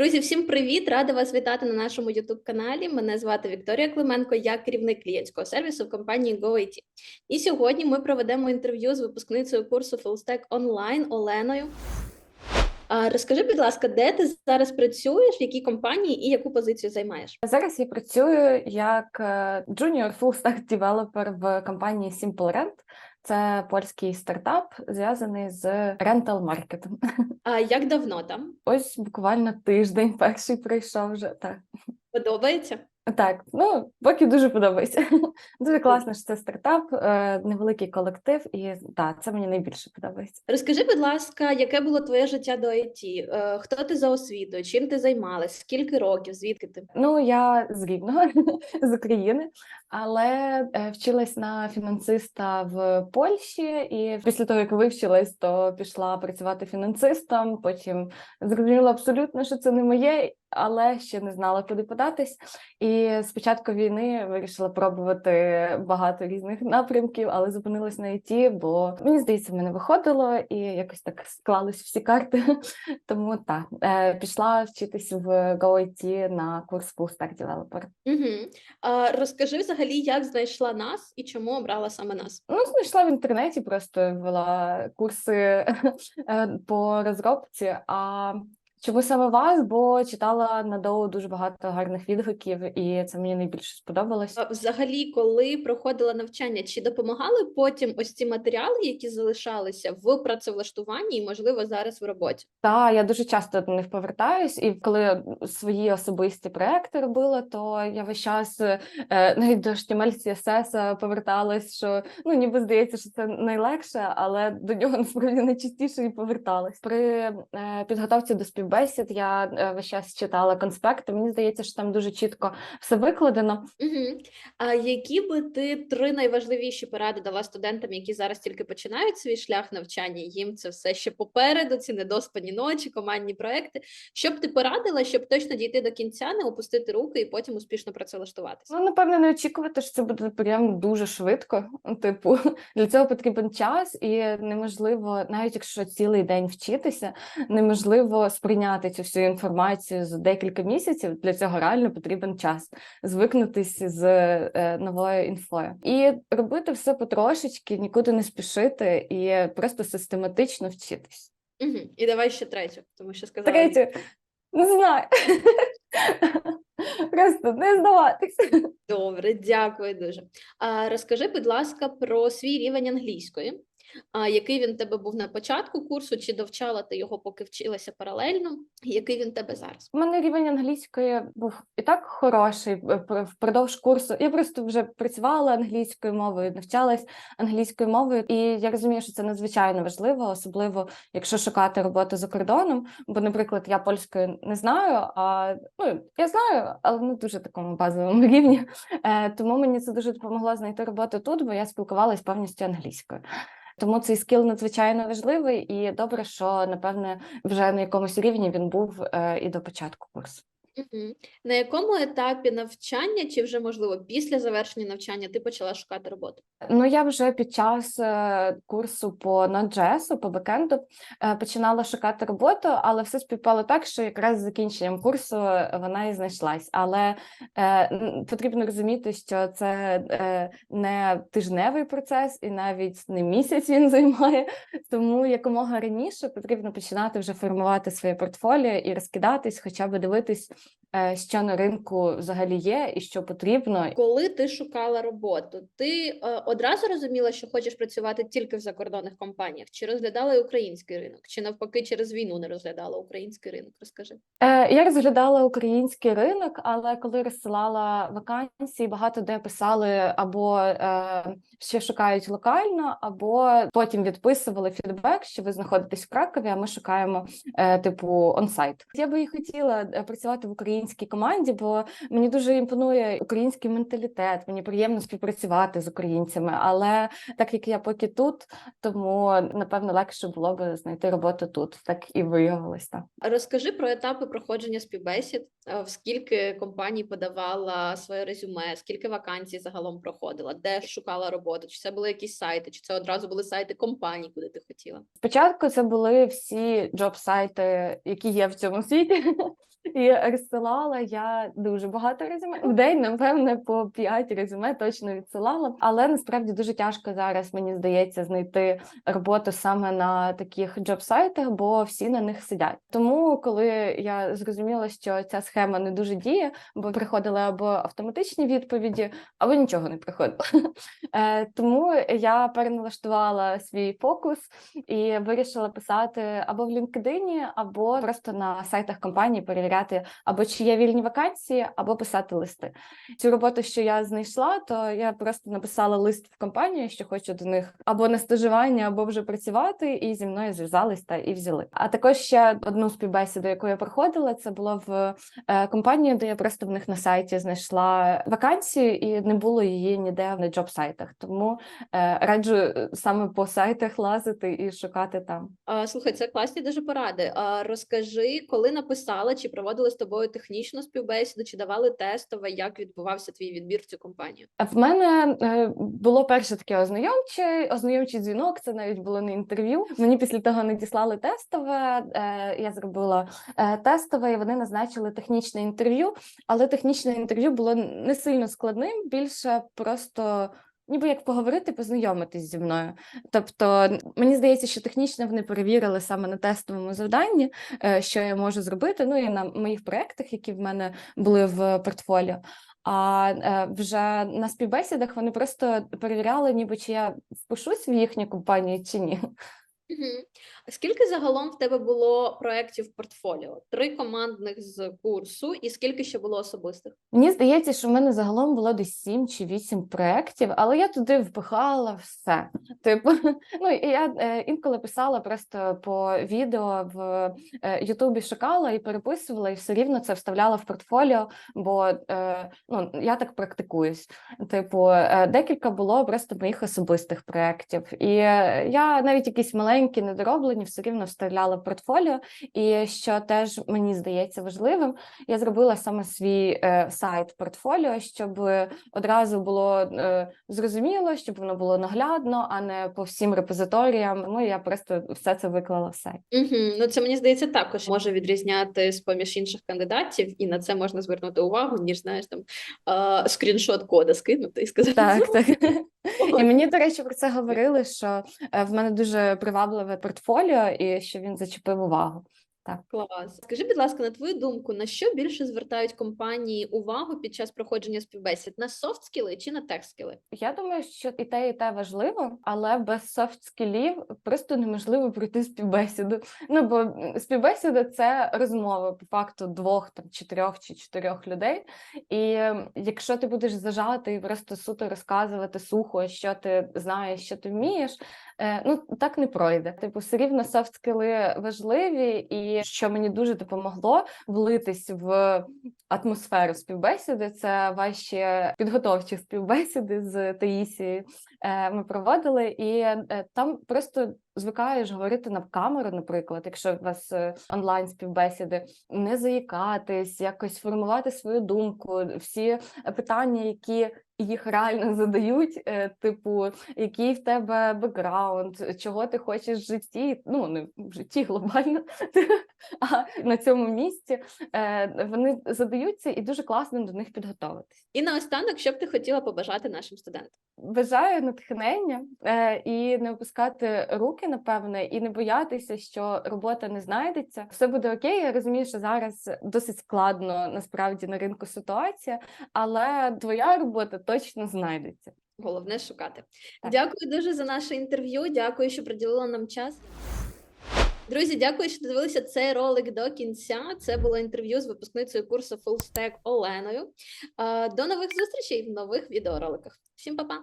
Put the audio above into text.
Друзі, всім привіт! Рада вас вітати на нашому youtube каналі. Мене звати Вікторія Клименко, я керівник клієнтського сервісу в компанії GoIT. І сьогодні ми проведемо інтерв'ю з випускницею курсу FullStack Online Оленою. Розкажи, будь ласка, де ти зараз працюєш, в якій компанії і яку позицію займаєш? Зараз я працюю як е, junior full stack developer в компанії Simple Rent. Це польський стартап, зв'язаний з рентал маркетом. А як давно там? Ось буквально тиждень перший прийшов вже так. Подобається? Так, ну поки дуже подобається. Дуже класно, що це стартап, е, невеликий колектив, і так, це мені найбільше подобається. Розкажи, будь ласка, яке було твоє життя до IT? Е, Хто ти за освітою? Чим ти займалась? Скільки років? Звідки ти? Ну, я з Рівного, з України, але е, вчилась на фінансиста в Польщі, і після того, як вивчилась, то пішла працювати фінансистом. Потім зрозуміла абсолютно, що це не моє, але ще не знала, куди податись. І з початку війни вирішила пробувати багато різних напрямків, але зупинилась на ІТ, бо мені здається, в мене виходило, і якось так склались всі карти. Тому так, е, пішла вчитись в GoIT на курс Full Stack Developer. Угу. А, розкажи взагалі, як знайшла нас і чому обрала саме нас? Ну, знайшла в інтернеті, просто вела курси е, по розробці. А чому саме вас? Бо читала на Доу дуже багато гарних відгуків, і це мені найбільше сподобалось. Взагалі, коли проходила навчання, чи допомагали потім ось ці матеріали, які залишалися в працевлаштуванні і, можливо, зараз в роботі? Та я дуже часто до них повертаюсь, і коли свої особисті проекти робила, то я весь час е, навіть до HTML, CSS поверталась, що ну ніби здається, що це найлегше, але до нього насправді найчастіше і поверталась. При е, підготовці до співбесід я е, весь час читала конспекти. Мені здається, що там дуже чітко все викладено. Угу. А які би ти три найважливіші поради дала студентам, які зараз тільки починають свій шлях навчання? Їм це все ще попереду, ці недоспані ночі, командні проекти. Що б ти порадила, щоб точно дійти до кінця, не опустити руки і потім успішно працевлаштуватися? Ну, напевно, не очікувати, що це буде прям дуже швидко. Типу, для цього потрібен час, і неможливо, навіть якщо цілий день вчитися, неможливо сприйняти цю всю інформацію за декілька місяців. Для цього реально потрібен час звикнутися з е, новою інфою і робити все потрошечки, нікуди не спішити і просто систематично вчитись. Угу. І давай ще третю, тому що сказала. Третє, не знаю. Просто не здаватися. Добре, дякую дуже. А розкажи, будь ласка, про свій рівень англійської. А який він тебе був на початку курсу, чи довчала ти його, поки вчилася паралельно? Який він тебе зараз? У мене рівень англійської був і так хороший е, впродовж курсу. Я просто вже працювала англійською мовою, навчалась англійською мовою, і я розумію, що це надзвичайно важливо, особливо якщо шукати роботу за кордоном. Бо, наприклад, я польською не знаю, а ну я знаю, але не дуже такому базовому рівні. Е, тому мені це дуже допомогло знайти роботу тут, бо я спілкувалась повністю англійською. Тому цей скіл надзвичайно важливий, і добре, що напевне вже на якомусь рівні він був е, і до початку курсу. Угу. На якому етапі навчання, чи вже можливо після завершення навчання ти почала шукати роботу? Ну, я вже під час е, курсу по Node.js, по бекенду, е, починала шукати роботу, але все співпало так, що якраз з закінченням курсу вона і знайшлась. Але е, н- потрібно розуміти, що це е, не тижневий процес, і навіть не місяць він займає. Тому якомога раніше потрібно починати вже формувати своє портфоліо і розкидатись, хоча б дивитись, е, що на ринку взагалі є і що потрібно, Коли ти шукала роботу, ти е, одразу розуміла, що хочеш працювати тільки в закордонних компаніях, чи розглядала і український ринок, чи навпаки через війну не розглядала український ринок? Розкажи. Е, Я розглядала український ринок, але коли розсилала вакансії, багато де писали або е, ще шукають локально, або потім відписували фідбек, що ви знаходитесь в Кракові, а ми шукаємо е, типу онсайт. Я би і хотіла е, працювати в українській команді, бо мені дуже імпонує український менталітет. Мені приємно співпрацювати з українцями. Але так як я поки тут, тому напевно легше було би знайти роботу тут. Так і виявилось так. Розкажи про етапи проходження співбесід, е, в скільки компаній подавала своє резюме, скільки вакансій загалом проходила, де шукала роботу, чи це були якісь сайти, чи це одразу були сайти компаній, куди ти хотіла? Спочатку це були всі джоб-сайти, які є в цьому світі. І розсилала я дуже багато резюме. В день, напевне, по 5 резюме точно відсилала. Але насправді дуже тяжко зараз, мені здається, знайти роботу саме на таких джоб-сайтах, бо всі на них сидять. Тому, коли я зрозуміла, що ця схема не дуже діє, бо приходили або автоматичні відповіді, або нічого не приходило. Е, Тому я переналаштувала свій фокус і вирішила писати або в LinkedIn, або просто на сайтах компанії перевіряти, або чи є вільні вакансії, або писати листи. Цю роботу, що я знайшла, то я просто написала лист в компанію, що хочу до них або на стажування, або вже працювати, і зі мною зв'язались та і взяли. А також ще одну співбесіду, яку я проходила, це було в е, компанії, де я просто в них на сайті знайшла вакансію, і не було її ніде на джоб-сайтах. Тому е, раджу е, саме по сайтах лазити і шукати там. Слухай, це класні дуже поради. Розкажи, коли написала, чи проводили з тобою технічну співбесіду, чи давали тестове, як відбувався твій відбір в цю компанію? В мене е, було перше таке ознайомче, ознайомчий дзвінок. Це навіть було не інтерв'ю. Мені після того надіслали тестове. Е, я зробила е, тестове, і вони назначили технічне інтерв'ю. Але технічне інтерв'ю було не сильно складним, більше просто. Ніби як поговорити, познайомитись зі мною. Тобто, мені здається, що технічно вони перевірили саме на тестовому завданні, е, що я можу зробити. Ну і на моїх проєктах, які в мене були в портфоліо. А е, вже на співбесідах вони просто перевіряли, ніби чи я впишусь в їхню компанію чи ні. Угу. А скільки загалом в тебе було проєктів в портфоліо? Три командних з курсу, і скільки ще було особистих? Мені здається, що в мене загалом було десь 7 чи 8 проєктів, але я туди впихала все. Типу, ну і я е, інколи писала просто по відео в е, Ютубі, шукала і переписувала, і все рівно це вставляла в портфоліо, бо е, ну, я так практикуюсь. Типу, декілька було просто моїх особистих проєктів. І я навіть якісь маленькі, недороблені, все рівно вставляла в портфоліо. І що теж мені здається важливим, я зробила саме свій е, сайт портфоліо, щоб одразу було е, зрозуміло, щоб воно було наглядно, а не по всім репозиторіям. Тому я просто все це виклала в сайт. Угу. Ну це мені здається також може відрізняти з поміж інших кандидатів, і на це можна звернути увагу, ніж знаєш там е, скріншот кода скинути і сказати. Так, так. І мені, до речі, про це говорили, що е, в мене дуже привабливе портфоліо, і що він зачепив увагу. Так, Клас. Скажи, будь ласка, на твою думку, на що більше звертають компанії увагу під час проходження співбесід? На софт скіли чи на тех скіли? Я думаю, що і те, і те важливо, але без софт скілів просто неможливо пройти співбесіду. Ну бо співбесіда це розмова по факту двох там чи трьох чи чотирьох людей. І ем, якщо ти будеш зажати і просто суто розказувати сухо, що ти знаєш, що ти вмієш, ну так не пройде. Типу, все рівно софт скіли важливі, і що мені дуже допомогло влитись в атмосферу співбесіди. Це ваші підготовчі співбесіди з Таїсією е, ми проводили, і е, там просто звикаєш говорити на камеру, наприклад, якщо у вас е, онлайн співбесіди, не заїкатись, якось формувати свою думку, всі питання, які їх реально задають, е, типу, який в тебе бекграунд, чого ти хочеш в житті, ну не в житті глобально, а на цьому місці е, вони задаються і дуже класно до них підготовитись. І наостанок, що б ти хотіла побажати нашим студентам? Бажаю натхнення е, і не опускати руки, напевне, і не боятися, що робота не знайдеться. Все буде окей. Я розумію, що зараз досить складно насправді на ринку ситуація, але твоя робота точно знайдеться. Головне шукати. Так. Дякую дуже за наше інтерв'ю. Дякую, що приділила нам час. Друзі, дякую, що дивилися цей ролик до кінця. Це було інтерв'ю з випускницею курсу Full Stack Оленою. До нових зустрічей в нових відеороликах. Всім па-па!